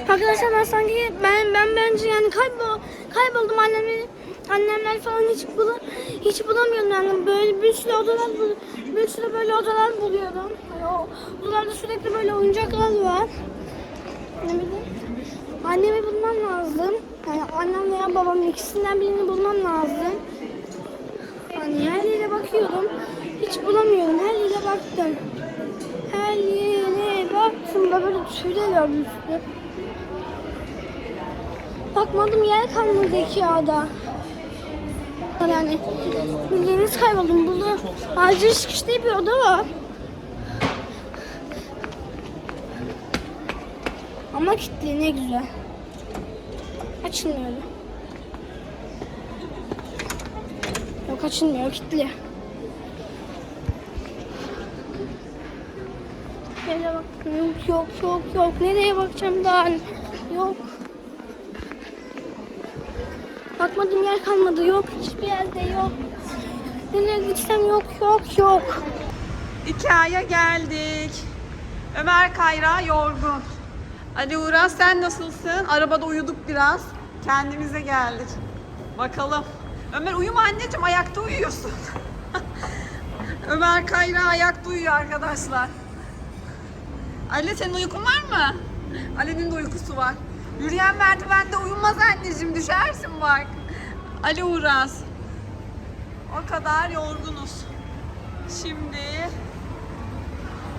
Arkadaşlar ben sanki ben ben bence yani kaybol kayboldum annemi annemler falan hiç bula, hiç bulamıyorum yani böyle bir sürü odalar bir sürü böyle odalar buluyorum. Yani odalarda sürekli böyle oyuncaklar var. Ne bileyim. Annemi bulmam lazım. Yani annem veya babam ikisinden birini bulmam lazım. Hani her yere bakıyorum. Hiç bulamıyorum. Her yere baktım. Her yere baktım da böyle tüyler bir sürü. Bakmadım yer kalmadı iki ağda. Yani bildiğiniz kayboldum. Burada acil çıkış bir oda var. Ama kilitli ne güzel. Açılmıyor. Yok açılmıyor kilitli. Nereye bak? Yok yok yok yok. Nereye bakacağım daha? Yok. Bakmadım yer kalmadı. Yok hiçbir yerde yok. Nereye gitsem yok yok yok. Ikea'ya geldik. Ömer Kayra yorgun. Ali Uğraz sen nasılsın? Arabada uyuduk biraz. Kendimize geldik. Bakalım. Ömer uyuma anneciğim ayakta uyuyorsun. Ömer Kayra ayakta uyuyor arkadaşlar. Ali senin uykun var mı? Ali'nin de uykusu var. Yürüyen merdivende uyumaz anneciğim düşersin bak. Ali Uğraz. O kadar yorgunuz. Şimdi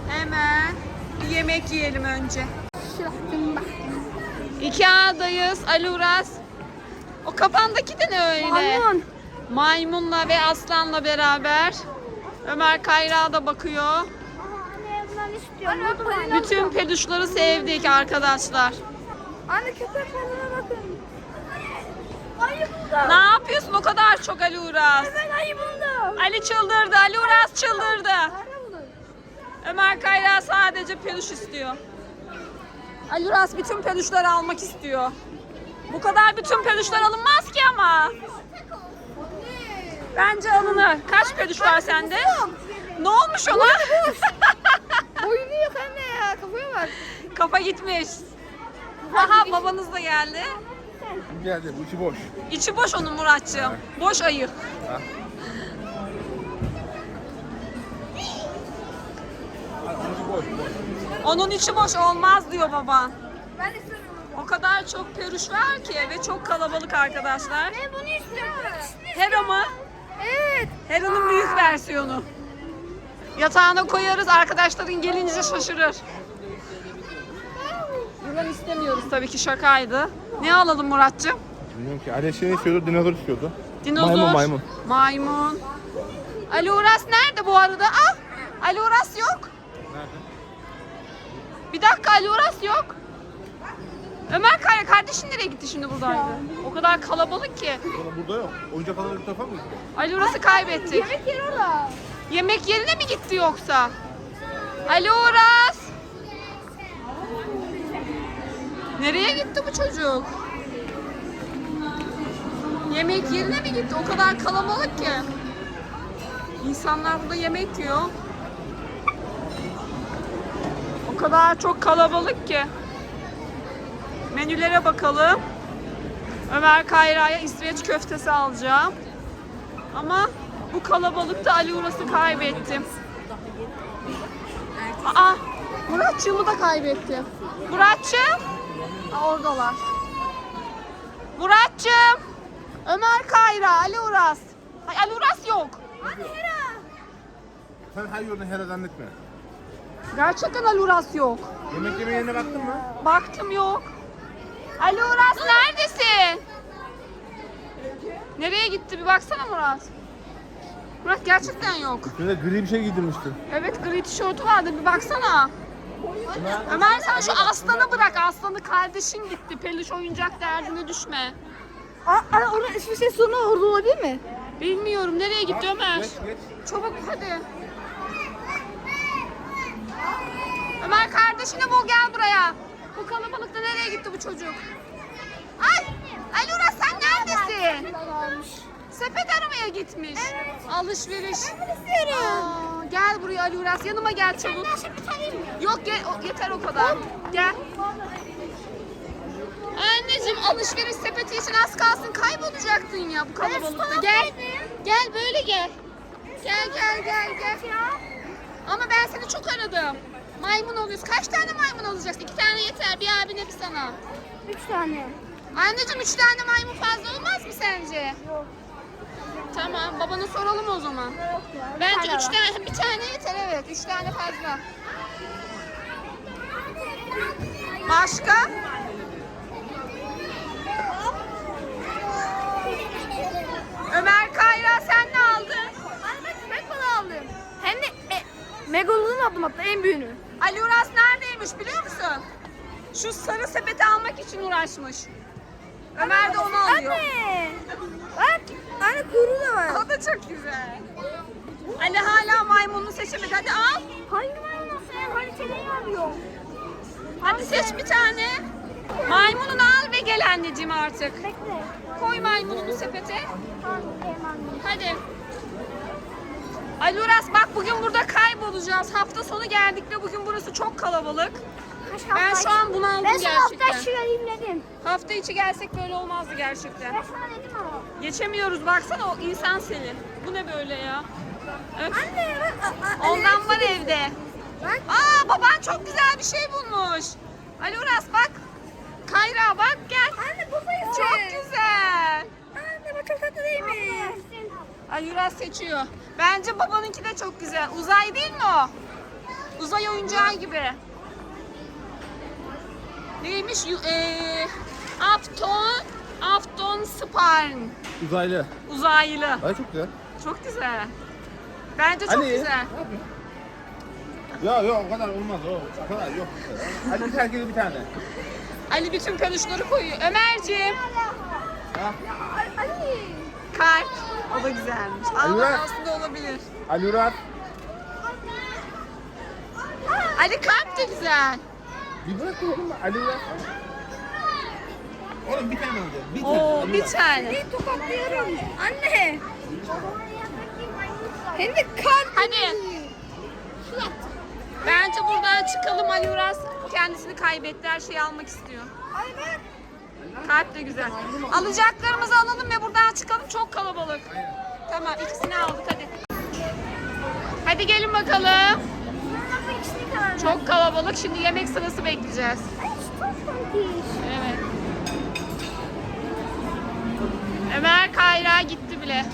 hemen bir yemek yiyelim önce. Ikea'dayız Ali Uras. O kafandaki de ne öyle? Maymun. Maymunla ve aslanla beraber. Ömer Kayra da bakıyor. Bütün peluşları sevdik arkadaşlar. Anne köpek balığına bakın. Ayı buldum. Ne yapıyorsun o kadar çok Ali Uras? Ben ayı buldum. Ali çıldırdı, Ali Uras çıldırdı. Ömer Kayra sadece peluş istiyor. Ali Uras bütün peluşları almak istiyor. Bu kadar bütün peluşlar alınmaz ki ama. Bence alınır. Kaç peluş var sende? Ne olmuş ona? Boyunu yok anne ya. Kafaya bak. Kafa gitmiş. Aha babanız da geldi. Geldi bu içi boş. İçi boş onun Muratcığım. Boş ayı. İçi boş. boş. Onun içi boş olmaz diyor baban. Ben istiyorum. O kadar çok peluş var ki ve çok kalabalık arkadaşlar. Ben bunu istiyorum. Hera mı? Evet. Hera'nın büyük versiyonu. Yatağına koyarız arkadaşların gelince şaşırır. Buradan istemiyoruz tabii ki şakaydı. Ne alalım Muratcığım? Bilmiyorum ki. Ali şey istiyordu, dinozor istiyordu. Dinozor. Maymun, maymun. Maymun. Ali Uras nerede bu arada? Ah! Ali Uras yok. Nerede? Bir dakika Ali Uras yok. Ömer Kaya kardeşin nereye gitti şimdi buradaydı? O kadar kalabalık ki. Burada, burada yok. Oyuncak alanı bir tarafa mı gitti? Ali Uras'ı kaybettik. Yemek yeri orada. Yemek yerine mi gitti yoksa? Ali Uras! Nereye gitti bu çocuk? Yemek yerine mi gitti? O kadar kalabalık ki. İnsanlar burada yemek yiyor. O kadar çok kalabalık ki. Menülere bakalım. Ömer Kayra'ya İsveç köftesi alacağım. Ama bu kalabalıkta Ali Uras'ı kaybettim. Aa, Muratçığımı da kaybettim. Muratçığım. Oradalar. Muratçığım. Ömer Kayra, Ali Uras. Ay, Ali Uras yok. Sen her yolunu her zannetme. Gerçekten Ali Uras yok. Yemek yeme yerine baktın mı? Baktım yok. Ali Uras neredesin? Nereye gitti bir baksana Murat. Murat gerçekten yok. Üstünde gri bir şey giydirmiştin. Evet gri tişörtü vardı bir baksana. Ömer sen şu aslanı bırak. Aslanı kardeşin gitti. Peluş oyuncak derdine düşme. Aa, aa, onun hiçbir şey sonu orada olabilir mi? Bilmiyorum nereye gitti Ömer. Geç geç. Çabuk hadi. Ömer kardeşini bul gel buraya. Bu kalabalıkta nereye gitti bu çocuk? Ay! Ali Uras sen neredesin? Sepet aramaya gitmiş. Alışveriş. Aa, gel buraya Ali Uras. Yanıma gel çabuk. Yok gel, o- yeter o kadar. Gel. Anneciğim alışveriş sepeti için az kalsın kaybolacaktın ya bu kalabalıkta. Gel. Gel böyle gel. Gel gel gel gel. Ama ben seni çok aradım. Maymun oluyoruz. Kaç tane maymun alacaksın? İki tane yeter. Bir abine bir sana. Üç tane. Anneciğim üç tane maymun fazla olmaz mı sence? Yok. Tamam babana soralım o zaman. Bence üç tane bir tane yeter evet. Üç tane fazla. Başka? Ömer Kayra sen ne aldın? Ben köpek balığı aldım. Hem de e, megalodon aldım hatta en büyüğünü. Ali Uras neredeymiş biliyor musun? Şu sarı sepeti almak için uğraşmış. Ömer de onu alıyor. Anne. Bak. Anne kuyruğu da var. O da çok güzel. Ali hala maymununu seçemedi. Hadi al. Hangi maymun sen haritayı arıyor? Hadi seç bir tane. Maymununu al ve gel anneciğim artık. Bekle. Koy maymununu sepete. Hadi. Ali Uras bak bugün burada kaybolacağız. Hafta sonu geldik ve bugün burası çok kalabalık. Ben şu an bunaldım Ben sana hafta gerçekten. şurayım dedim. Hafta içi gelsek böyle olmazdı gerçekten. Ben sana dedim ama. Geçemiyoruz baksana o insan seli. Bu ne böyle ya? Öf. Anne bak. a- a- Ondan var evde. Bak. Aa baban çok güzel bir şey bulmuş. Ali Uras bak. Kayra bak gel. Anne bu sayısı. Çok güzel. Anne bak çok tatlı değil mi? Ali Uras seçiyor. Bence babanınki de çok güzel. Uzay değil mi o? Uzay oyuncağı gibi. Neymiş? Eee Afton, Afton Sparn. Uzaylı. Uzaylı. Ay çok güzel. Çok güzel. Bence çok Ali. güzel. Ne yapıyorsun? Ya yok o kadar olmaz o. O kadar yok. Ali bir herkese bir tane. Ali bütün peluşları koyuyor. Ömerciğim. Ha? Ali. Kalp. O da güzelmiş. Ama Uras. aslında olabilir. Ali Uras. Ali kalp de güzel. Bir bırak oğlum Ali Uras. Oğlum bir tane alacağım. Bir tane. Oo bir tane. Bir tokatlıyorum. Anne. Hem de kan. Hadi. Bence buradan çıkalım Ali Uras kendisini kaybetti. Her şeyi almak istiyor. Ay bak. Kalp de güzel. Alacaklarımızı alalım ve buradan çıkalım. Çok kalabalık. Tamam ikisini aldık hadi. Hadi gelin bakalım. Çok kalabalık. Şimdi yemek sırası bekleyeceğiz. Evet. Ömer Kayra gitti bile.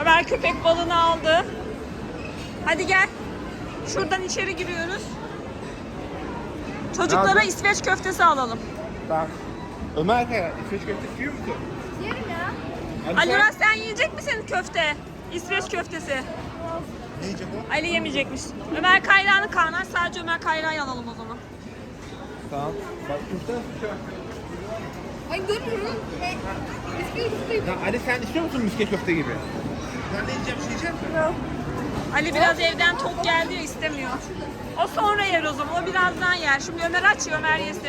Ömer köpek balığını aldı. Hadi gel. Şuradan içeri giriyoruz. Çocuklara Nerede? İsveç köftesi alalım. Bak. Ömer Kaya, İsveç köftesi yiyor musun? Yerim ya. Ali Uras sen yiyecek misin köfte? İsveç köftesi. Ne yiyecek o? Ali yemeyecekmiş. Ömer Kayra'nın karnı aç, sadece Ömer Kayra'yı alalım o zaman. Tamam. Bak an? Ay üstü. Ya Ali sen istiyor musun misket köfte gibi? Ben ne yiyeceğim, şey yiyecek misin? Ali biraz evden tok geldi ya istemiyor. O sonra yer o zaman. O birazdan yer. Şimdi Ömer aç ya Ömer yesin.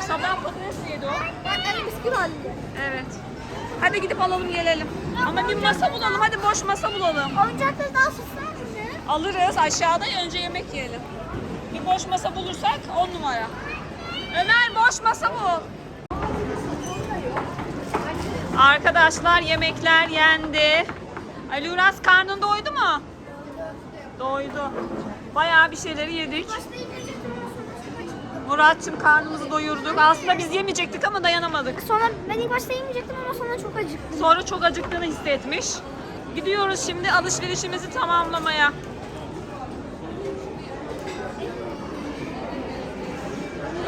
Sabah patates yedi o. Bak anne bisküvi aldı. Evet. Hadi gidip alalım gelelim. Ama bir masa bulalım. Hadi boş masa bulalım. Oyuncakları daha susar mısın? Alırız aşağıda önce yemek yiyelim. Bir boş masa bulursak on numara. Ömer boş masa bul. Arkadaşlar yemekler yendi. Ali Uras karnın doydu mu? Doydu. Bayağı bir şeyleri yedik. Muratçım karnımızı doyurduk. Aslında biz yemeyecektik ama dayanamadık. Sonra ben ilk başta yemeyecektim ama sonra çok acıktım. Sonra çok acıktığını hissetmiş. Gidiyoruz şimdi alışverişimizi tamamlamaya.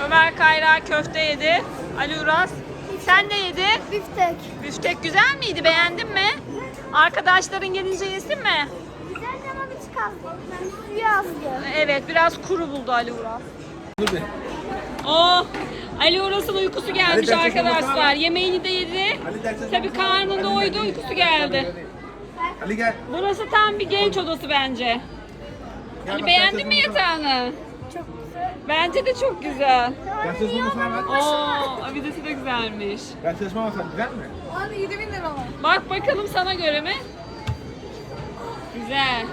Ömer Kayra köfte yedi. Ali Uras. Sen ne yedin? Biftek. Büftek güzel miydi? Beğendin mi? Arkadaşların gelince yesin mi? Güzeldi ama bir çıkardı. Ben suyu azdı. Evet biraz kuru buldu Ali Uras. Dur bir. Oh! Ali Uras'ın uykusu gelmiş çalışmasına arkadaşlar. Yemeğini de yedi. Ali Tabii karnında Ali doydu, gel. uykusu geldi. Ali gel. Burası tam bir genç odası bence. Gel Ali bak, beğendin mi yatağını? Çok güzel. Bence de çok güzel. Ders çalışmasına bak. Oo, abidesi de güzelmiş. Ders çalışma masası güzel mi? Abi 7 bin lira var. Bak bakalım sana göre mi? Güzel.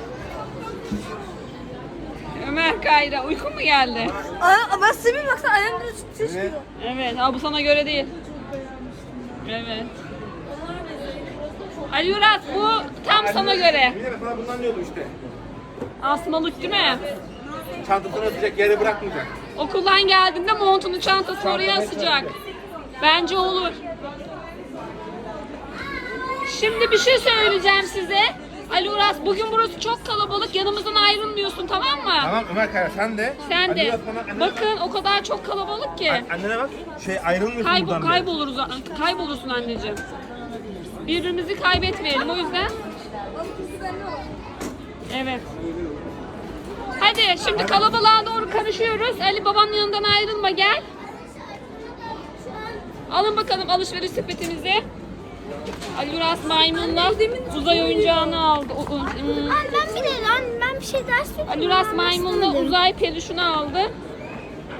Ömer Kayra? Uykun mu geldi? Aa, ben size bir baksana ayağım da ses Evet. Evet. Aa, bu sana göre değil. Evet. Ali Uras bu tam sana göre. Bir de sana bundan diyordum işte. Asmalık değil mi? Çantasını atacak yere bırakmayacak. Okuldan geldiğinde montunu çantasını oraya asacak. Bence olur. Şimdi bir şey söyleyeceğim size. Ali Uras bugün burası çok kalabalık. Yanımızdan ayrılmıyorsun tamam mı? Tamam Ömer Kaya sen de. Sen Ali de. Bana- annene Bakın o kadar çok kalabalık ki. bak. Annene bak. Şey ayrılmıyorsun Kaybol, buradan. de. kayboluruz, kaybolursun anneciğim. Birbirimizi kaybetmeyelim o yüzden. Evet. Hadi şimdi kalabalığa doğru karışıyoruz. Ali babanın yanından ayrılma gel. Alın bakalım alışveriş sepetinizi. Ali Uras maymunla uzay oyuncağını aldı. O- o- hmm. Ay ben bir de lan ben bir şey ders yapıyorum. Ali Uras maymunla uzay peluşunu aldı.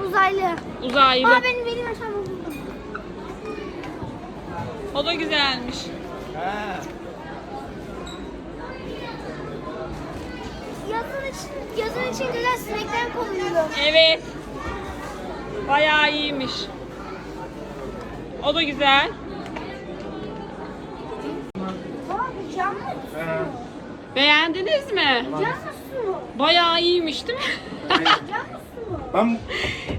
Uzaylı. Uzaylı. Aa benim benim aşağıma buldum. O da güzelmiş. Yazın için, yazın için güzel sinekler kovuyorum. Evet. Bayağı iyiymiş. O da güzel. Abi cam mı? Ha. Beğendiniz mi? Cam mı su? Bayağı iyiymiş değil mi? Cam mı su? Ben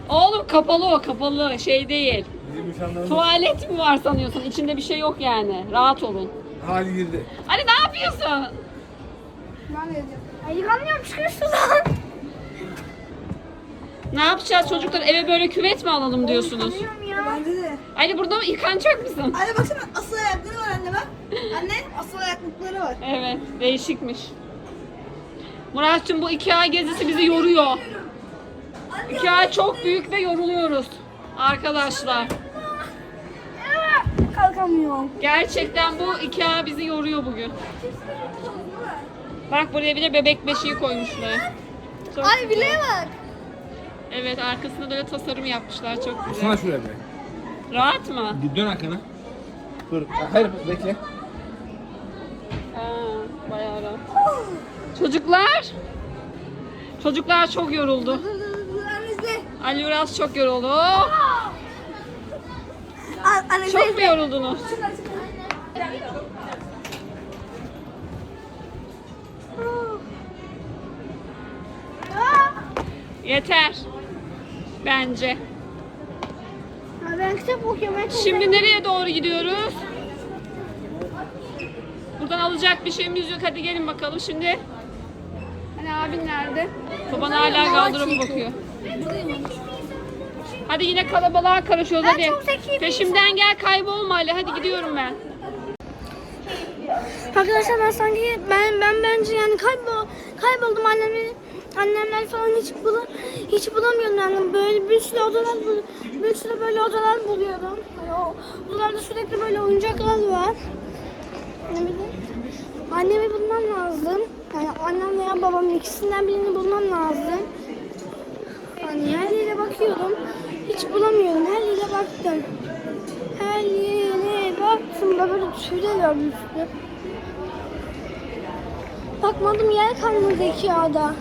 Oğlum kapalı o kapalı şey değil. bizim nişanlarımız Tuvalet mi var sanıyorsun? İçinde bir şey yok yani. Rahat olun. hali girdi. Ali ne yapıyorsun? Ay yıkanmıyorum çıkıyor sudan. Ne yapacağız çocuklar? Eve böyle küvet mi alalım diyorsunuz? Yıkanıyorum ya. Bence de. Ali burada mı yıkanacak mısın? Anne baksana asıl ayakları var anne bak. Anne asıl ayaklıkları var. Evet, değişikmiş. Murat'cığım bu iki ay gezisi bizi yoruyor. İki ay çok büyük ve yoruluyoruz. Arkadaşlar. Kalkamıyorum. Gerçekten bu iki ay bizi yoruyor bugün. Bak buraya bir de bebek beşiği koymuşlar. Çok Ay bileğe bak. Evet arkasında böyle tasarım yapmışlar çok Sana güzel. şuraya bir. Rahat mı? Dön arkana. Dur. Hayır bekle. Bayağı. Çocuklar. Çocuklar çok yoruldu. Ali Uras çok yoruldu. Çok mu yoruldunuz? Yeter. Bence. Ha, ben kitap okuyorum. Ben Şimdi nereye doğru gidiyoruz? Buradan alacak bir şeyimiz yok. Hadi gelin bakalım şimdi. Hani abin nerede? Baban hala gardıroba bakıyor. Hadi yine kalabalığa karışıyoruz hadi. Peşimden gel kaybolma Ali. Hadi gidiyorum ben. Arkadaşlar ben sanki ben ben bence yani kaybol kayboldum annemi annemler falan hiç bula, hiç bulamıyorum yani böyle bir sürü odalar bul, bir sürü böyle odalar buluyorum. Yani o odalarda sürekli böyle oyuncaklar var. Annemi bulmam lazım. Yani annem veya babam ikisinden birini bulmam lazım. Yani her yere bakıyorum. Hiç bulamıyorum. Her yere baktım. Her yere baktım da böyle bir sürü. Bakmadım yer kalmadı iki. Aa,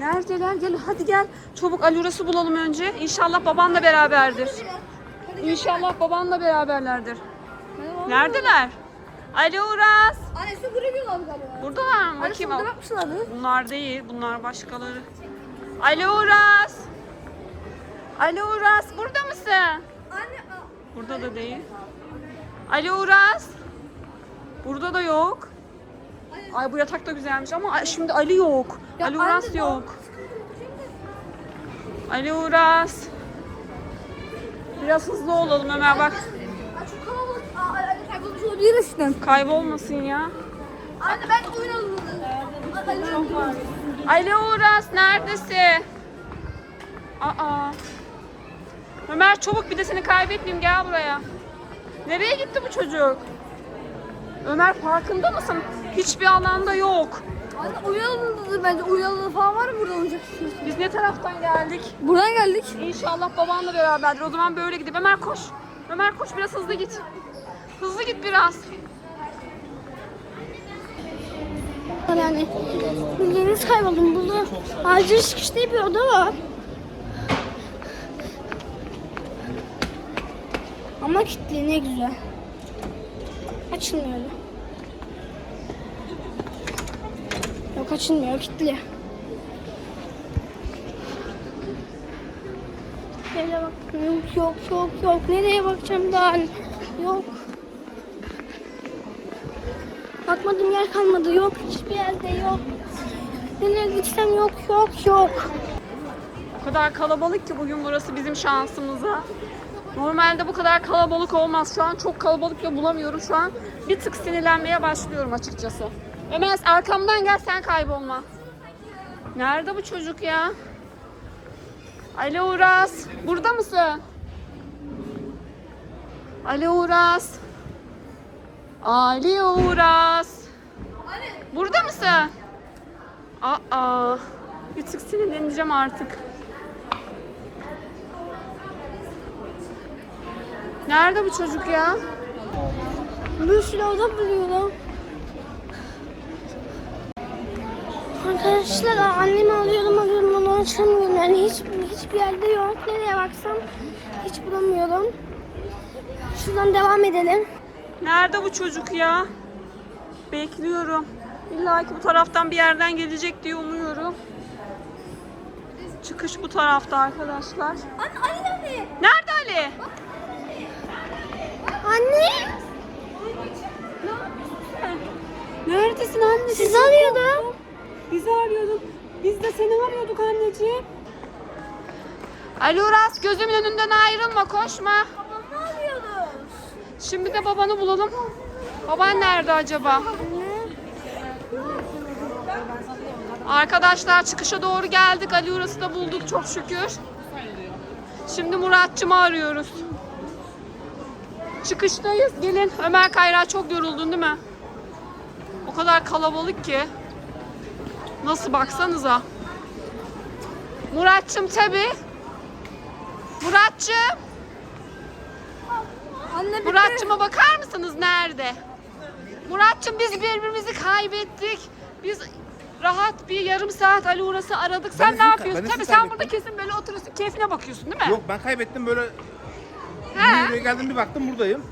neredeler? Gel hadi gel. Çabuk Ali Uras'ı bulalım önce. İnşallah babanla beraberdir. İnşallah babanla beraberlerdir. Neredeler? Ali Uras. Anne su bırakıyorlar galiba. Buradalar mı? Anne Bakayım. şurada bakmışlar. Bunlar değil. Bunlar başkaları. Ali Uras. Ali Uras burada mısın? Anne Burada da değil. Ali Uras. Burada da yok. Ay bu yatak da güzelmiş ama şimdi Ali yok. Ali Uras anne, yok. Ali Uras. Biraz hızlı olalım Ömer bak. Kaybolmuş olabilir. Kaybolmasın ya. Anne ben oyun var. Ali Uras neredesin? Aa. Ömer çabuk bir de seni kaybetmeyeyim gel buraya. Nereye gitti bu çocuk? Ömer farkında mısın? Hiçbir alanda yok. Anne oyun alalım bence. Oyun alalım falan var mı burada istiyorsun? Biz ne taraftan geldik? Buradan geldik. İnşallah babanla beraberdir. O zaman böyle gidip Ömer koş. Ömer koş biraz hızlı git. Hızlı git biraz. Yani yeni nasıl kayboldum? Burada acil çıkış diye bir oda var. Ama kilitli ne güzel. Açılmıyor. Yok açılmıyor kilitli. Nereye bak? Yok yok yok yok. Nereye bakacağım daha? Yer kalmadı. Yok hiçbir yerde yok. Nereye gitsem yok yok yok. O kadar kalabalık ki bugün burası bizim şansımıza. Normalde bu kadar kalabalık olmaz. Şu an çok kalabalık ve bulamıyorum. Şu an bir tık sinirlenmeye başlıyorum açıkçası. Ömer arkamdan gel sen kaybolma. Nerede bu çocuk ya? Ali Uras. Burada mısın? Ali Uras. Ali Uras. Burada mısın? Aa. Bir tık sinirleneceğim artık. Nerede bu çocuk ya? Bir sürü buluyorum. Arkadaşlar annemi alıyorum alıyorum onu açamıyorum. Yani hiç, hiçbir yerde yok. Nereye baksam hiç bulamıyorum. Şuradan devam edelim. Nerede bu çocuk ya? Bekliyorum. İlla ki bu taraftan bir yerden gelecek diye umuyorum. Çıkış bu tarafta arkadaşlar. Anne Ali nerede? Nerede Ali? Anne Neredesin anne? sizi arıyordum. Bizi arıyordun. Biz de seni arıyorduk anneciğim. Ali Uras gözümün önünden ayrılma koşma. Babamı arıyoruz. Şimdi de babanı bulalım. Baban nerede acaba? Arkadaşlar çıkışa doğru geldik. Ali Uras'ı da bulduk çok şükür. Şimdi Muratçım'ı arıyoruz. Çıkıştayız. Gelin. Ömer Kayra çok yoruldun değil mi? O kadar kalabalık ki. Nasıl baksanıza. Muratçım tabi. Muratçım. Anne Muratçıma bakar mısınız nerede? Muratçım biz birbirimizi kaybettik. Biz rahat bir yarım saat Ali Uras'ı aradık. Sen ne yapıyorsun? Tabii sen burada kesin böyle oturuyorsun. Keyfine bakıyorsun değil mi? Yok ben kaybettim böyle He? yürüye geldim bir baktım buradayım.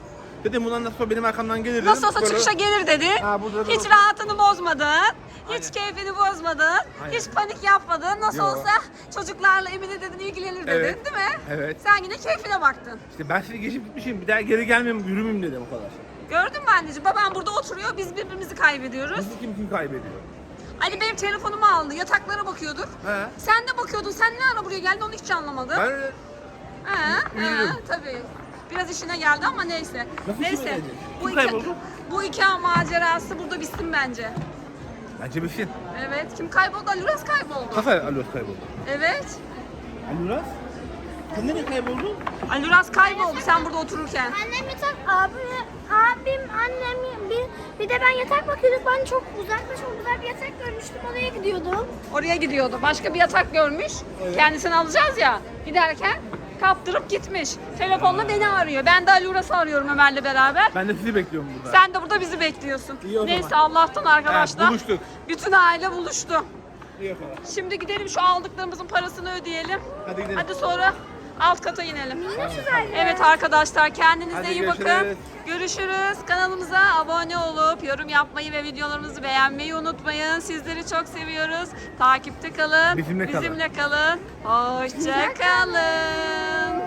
Dedim bundan nasıl sonra benim arkamdan gelir dedim. Nasıl olsa Böyle- çıkışa gelir dedi. Ha, burada da- hiç rahatını bozmadın. Hiç Aynen. keyfini bozmadın. Aynen. Hiç panik yapmadın. Nasıl Yo. olsa çocuklarla Emine dedin ilgilenir dedin Evet. değil mi? Evet. Sen yine keyfine baktın. İşte ben sizi geçip gitmişim bir daha geri gelmeyeyim yürümeyeyim dedim o kadar. Gördün mü anneciğim? Babam burada oturuyor. Biz birbirimizi kaybediyoruz. Bizi kim kim kaybediyor? Ali benim telefonumu aldı. Yataklara bakıyordur. He. Sen de bakıyordun. Sen ne ara buraya geldin onu hiç anlamadım. Ben He, he, tabii. Biraz işine geldi ama neyse. Nasıl neyse. geldi? Bu Kim iki, kayboldu? bu iki macerası burada bitsin bence. bence bir şey. Evet. Kim kayboldu? Ali Uras kayboldu. Nasıl Ali Uras kayboldu? Evet. Ali Uras? Sen nereye kayboldun? Ali Uras kayboldu sen burada otururken. Annem yatak, abi, abim, annem, bir, bir de ben yatak bakıyorduk. Ben çok uzakta çok güzel bir yatak görmüştüm. Oraya gidiyordum. Oraya gidiyordu. Başka bir yatak görmüş. Kendisini alacağız ya. Giderken kaptırıp gitmiş. Telefonla beni arıyor. Ben de Ali Uras'ı arıyorum Ömer'le beraber. Ben de sizi bekliyorum burada. Sen de burada bizi bekliyorsun. İyi o zaman. Neyse Allah'tan arkadaşlar. Evet, buluştuk. Bütün aile buluştu. İyi kadar. Şimdi gidelim şu aldıklarımızın parasını ödeyelim. Hadi gidelim. Hadi sonra alt kata inelim. Evet arkadaşlar kendinize Hadi iyi bakın. görüşürüz. Görüşürüz. Kanalımıza abone olup yorum yapmayı ve videolarımızı beğenmeyi unutmayın. Sizleri çok seviyoruz. Takipte kalın. Bizimle kalın. Bizimle kalın. Hoşça kalın.